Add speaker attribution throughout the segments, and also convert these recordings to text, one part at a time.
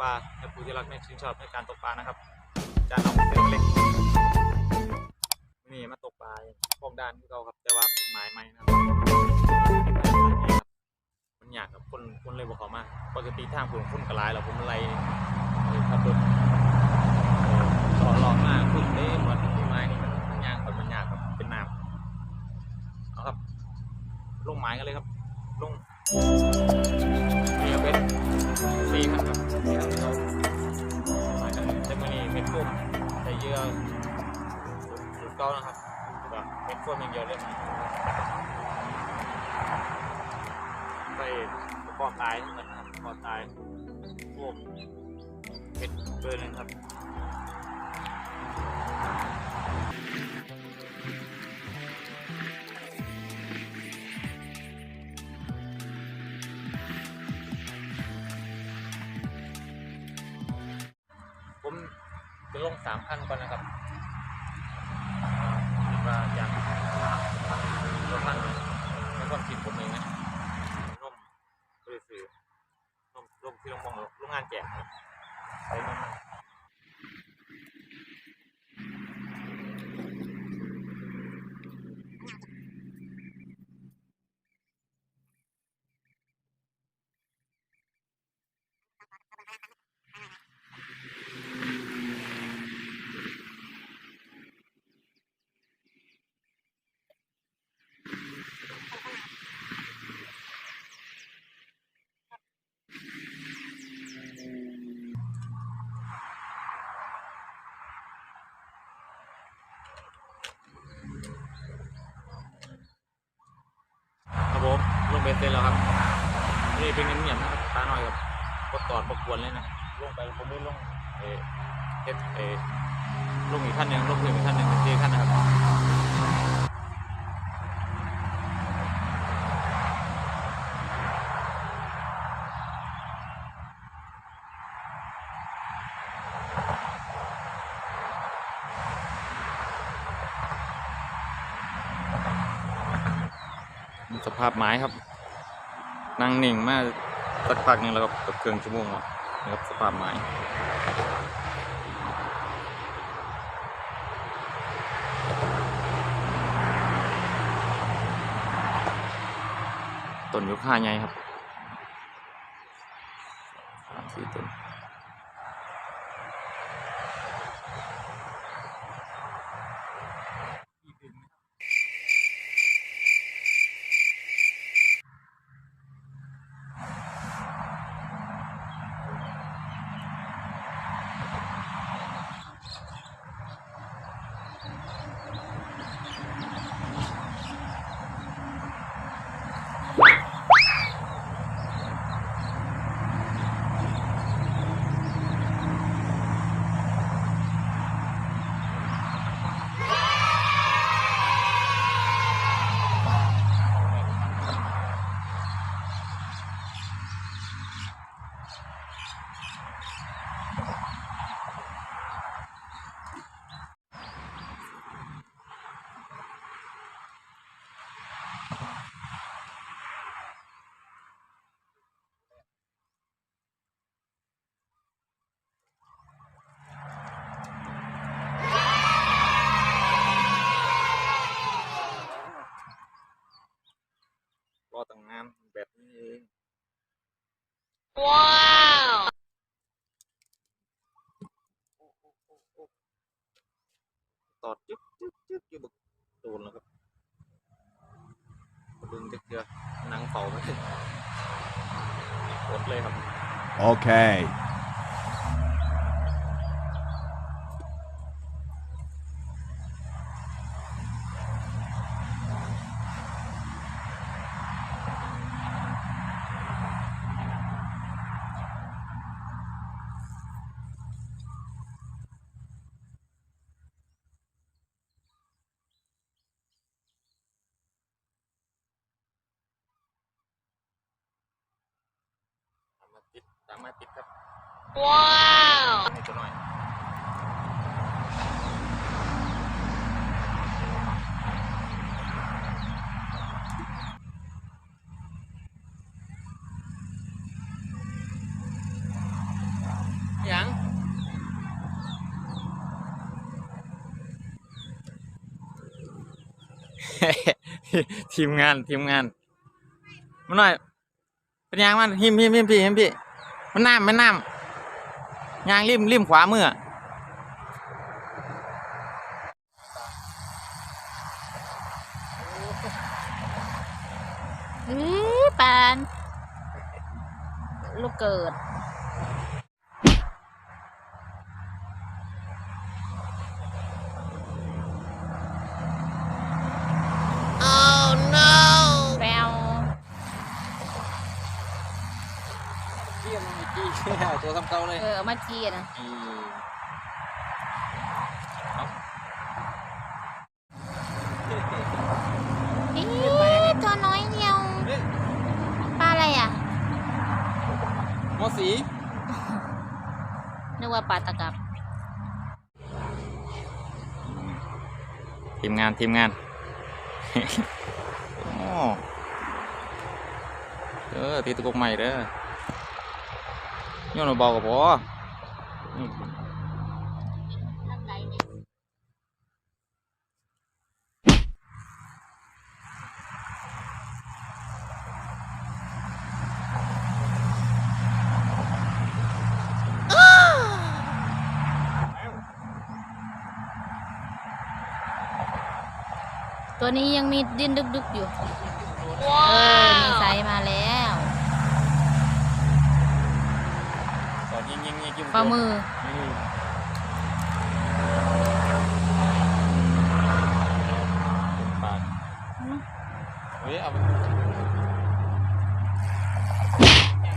Speaker 1: ปลาและผู้ที่รักในชื่นชอบในการตกปลานะครับจานน้องเล็กเล็กนี่มาตกปลาพวกด้านที่เราครับแต่ว่าเป็นหมายใหม่นะครับมันอยากครับคนคนเลยบอกเขามาปกติทางผมคนกระลายแล้วผมอะไรขับรถต่อรองมากขึ้นได้หมดต้นไม้นี่มันยากครับมันยากครับเป็นน้ำเอาครับลงไม้กันเลยครับ เก้านะครับเม็ดพุ่มอย่างเดียวเลยไปปอดตายเหมือนกันครับปอดตายพวกเป็ดเบอร์หนึงครับ งเบสเซนแล้วครับนี่เป็นเงินเงียบนะครับตาหน่อยกับกดตอดประกวนเลยนะลงไปผมไม่ลงเอเฮ็ดเอลงอีกขั้นหนึ่งลงเพิ่มอีกขั้นหนึ่งเป็นเจขั้นนะครับสภาพไม้ครับ นั่งหนิ่งมากสักพักหนึงแล้วก็กับเครื่องชั่วโมงแล้วนะครับสภาพไม้ต้นยุค่าไงครับสามสี่ต้นรอตั้งนานแบบนี้เอง
Speaker 2: Wow!
Speaker 1: ตอดจึ๊กจึ๊กจึ๊กอยู่บึกโดนแล้วครับดึงจึ๊กเดียวหนัง เป่าไม่ถึงกดเลยครับ
Speaker 3: โอ
Speaker 1: เค สามารถติดครับ
Speaker 2: ว้า
Speaker 1: วตัวหน่อยทีมงานทีมงานมาหน่อยเป็นยังมันหิมหิมพี่พี่ มันน้ำมันน้ำยางริมริมขวามือ
Speaker 3: อือปาน ลูกเกิด
Speaker 2: Oh no!
Speaker 3: แปว
Speaker 1: เกี่ยมันกี้ตัวทำเก่าเลย
Speaker 3: เออเอามาจีอะนะอีตัวน้อยเดียวปลาอะไรอะ
Speaker 1: มอสี
Speaker 3: นึกว่าปลาตะกับ
Speaker 1: ทีมงานทีมงาน โอ้เออตีตะกกใหม่เด้อ โยนเบากับพออืม嗯
Speaker 3: ตัวนี้ยังมีดิ้นดึกๆอยู่เออมีไซ
Speaker 2: Wow!
Speaker 3: ส์มาแล้ว
Speaker 1: ต อนยิงยิงยิงยิง
Speaker 3: ปลามือ
Speaker 1: นี่ปาดเฮ้ยเอาไปเนี่ย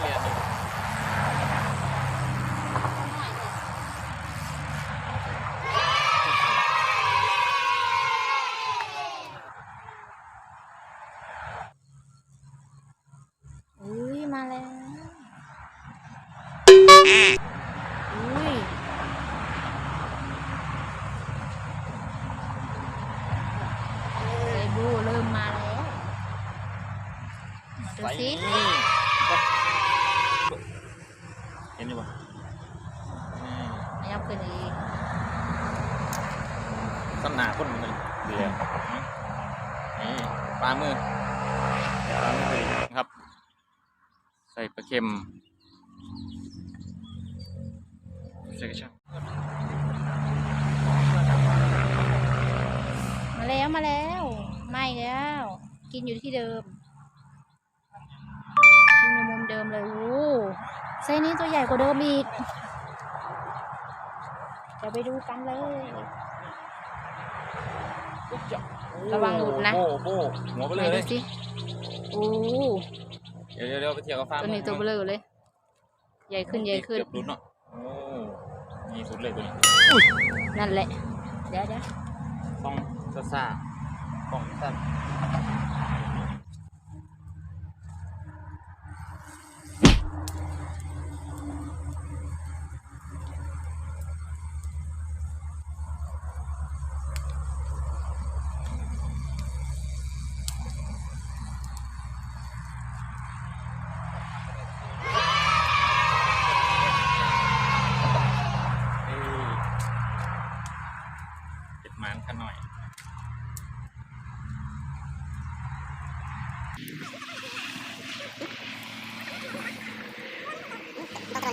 Speaker 1: เรียนดิ
Speaker 3: อุ้ย มาแล้ว อุ้ย ไซบูเริ่มมาแล้ว ดูสิ
Speaker 1: นี่เห็นอยู่ปะนี่
Speaker 3: ยับขึ้นอีก
Speaker 1: สำนาคนมันเดียวนี่ปลามือปลามือครับ ใส่ปลาเค็มใส่กระชัง
Speaker 3: มาแล้วมาแล้วไม่แล้ว กินอยู่ที่เดิม กินอยู่มุมเดิมเลยโอ้ไซส์นี้ตัวใหญ่กว่าเดิมอีกเดี๋ยวไปดูกันเลยระวังหลุดนะ
Speaker 1: โบ้โบ้หัวไป
Speaker 3: ไห
Speaker 1: เล
Speaker 3: น
Speaker 1: ย
Speaker 3: ดูสิโอ้
Speaker 1: เดี๋ยวเดี๋ยวเดี๋ยวไปเที่ยวกับฟ้า
Speaker 3: ตัวนี้ตัวเบลอเลย ใหญ่ขึ้นใหญ่ขึ้น
Speaker 1: เกือบหลุดเนาะโอ้ยี่สุดเลยตัวนี้
Speaker 3: นั่นแหละเดี๋ยวเดี๋ยว
Speaker 1: ต้องซ่าซ่าต้องสั้น มันกันหน่อย
Speaker 4: ทางไฟ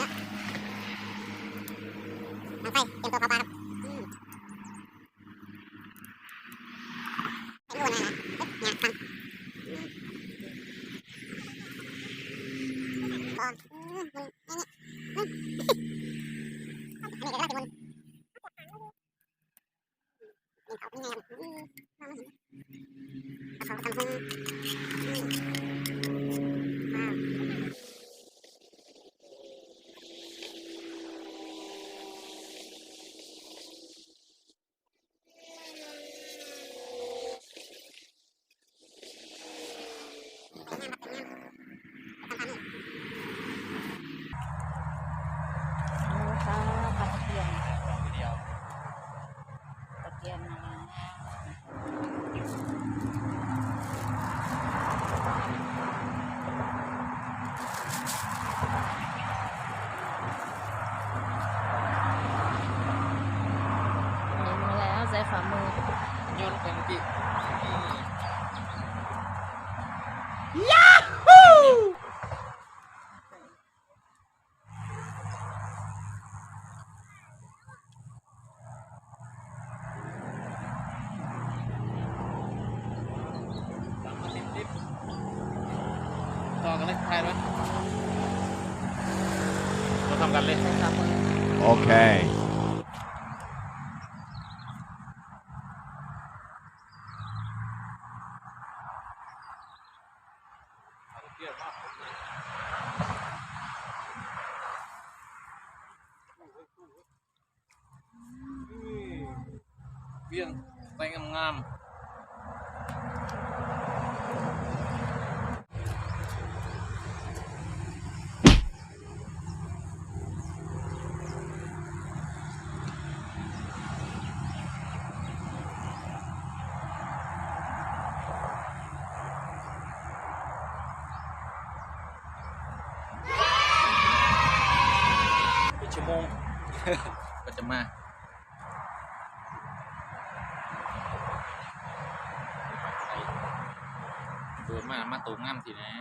Speaker 4: เตรียมตัวเข้าปลาครับอืมเป็นรูนะนะเอ๊ะเนี่ยฟังอืมก่อนอืมมันนี่นี่อืมอันนี้เดี๋ยวเราจะวน นี่เขาเป็นไงครับอืมมองไม่เห็นเอาเขาทำพึ่งอืมว้าว ส
Speaker 1: อกันเลยถ่ายไว้เราทำกันเลย
Speaker 2: Okay.
Speaker 1: เบี้ยงไปงามๆเป็นชั่วโมง ก็จะมาโดนมามาตูงงามสินะ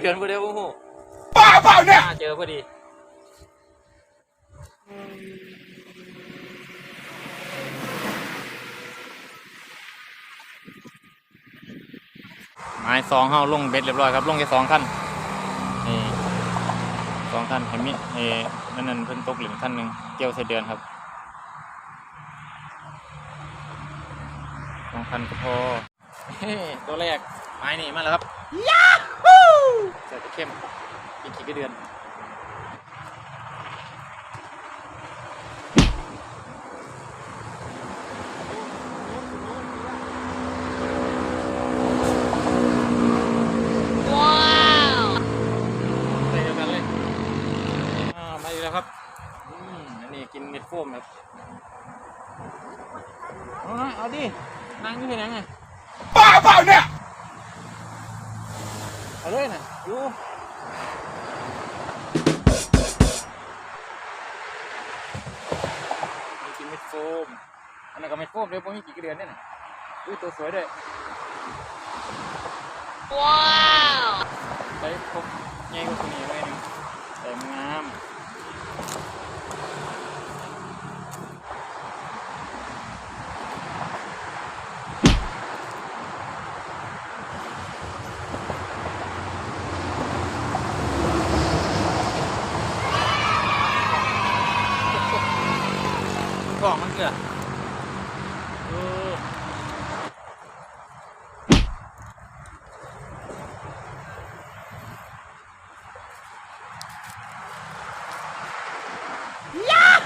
Speaker 1: เถื่อนพอดีโอ้โหบ้าเปล่าเนี่ย เจอพอดี ไม้สองเฮาลงเบ็ดเรียบร้อยครับ ลงแค่สองขั้นนี่สองขั้นเห็นมิเอนั่นนั่นเพิ่นตกเหลืองขั้นหนึ่งเกี่ยวใส่เดือนครับสองขั้นก็พอเฮ้ตัวแรกไม้นี่มาแล้วครับยาฮู ใส่ตะเข้มกินขี้กระเดือนใส่เดียวกันเลยอ่ามาอีกแล้วครับอืมอันนี้กินเม็ดโฟมครับเอาหน่อยเอาดินั่งนี่เป็นยังไง
Speaker 2: บ้าเปล่าเนี่ย
Speaker 1: เอาเลยนะอยู่มีกินเม็ดโฟม อันนั้นก็เม็ดโฟมเดี๋ยวผมมีกี่กระเดือนเนี่ยนะอุ้ยตัวสวยด้วย
Speaker 3: ว้าว
Speaker 1: ใส่พวกใหญ่กว่าตัวนี้ไว้หนึ่งใส่งาม กล่องมันเกลือเออ แล้ว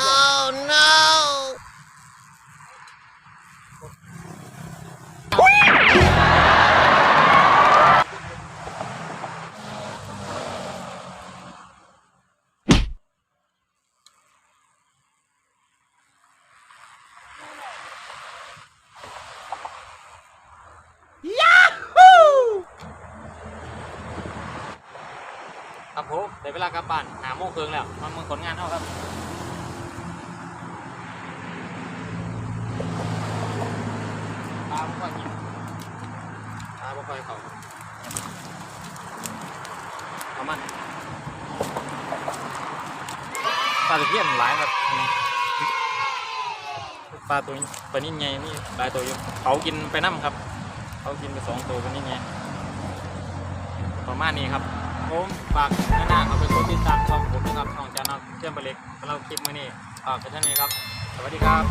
Speaker 2: Oh no.
Speaker 1: ครับผมได้เวลากลับบ้านหาโมงครึ่งแล้วมันมึงผลงานเท่าครับตาไม่ค่อยกินตาไม่ค่อยเขาประมาณปลาตะเพียนหลายครับปลาตัวนี้ปลานิ่ไงนี่หลายตัวอยู่เขากินไปน้ำครับ เขากินไปสองตัวปลานิ่ไงประมาณนี้ครับ ผมฝากหน้าเขาเป็นคนติดตามช่องผมนะครับช่องจานับเชื่อมไปเล็กเราคลิปมือนี้ฝากไปเท่านี้ครับ สวัสดีครับ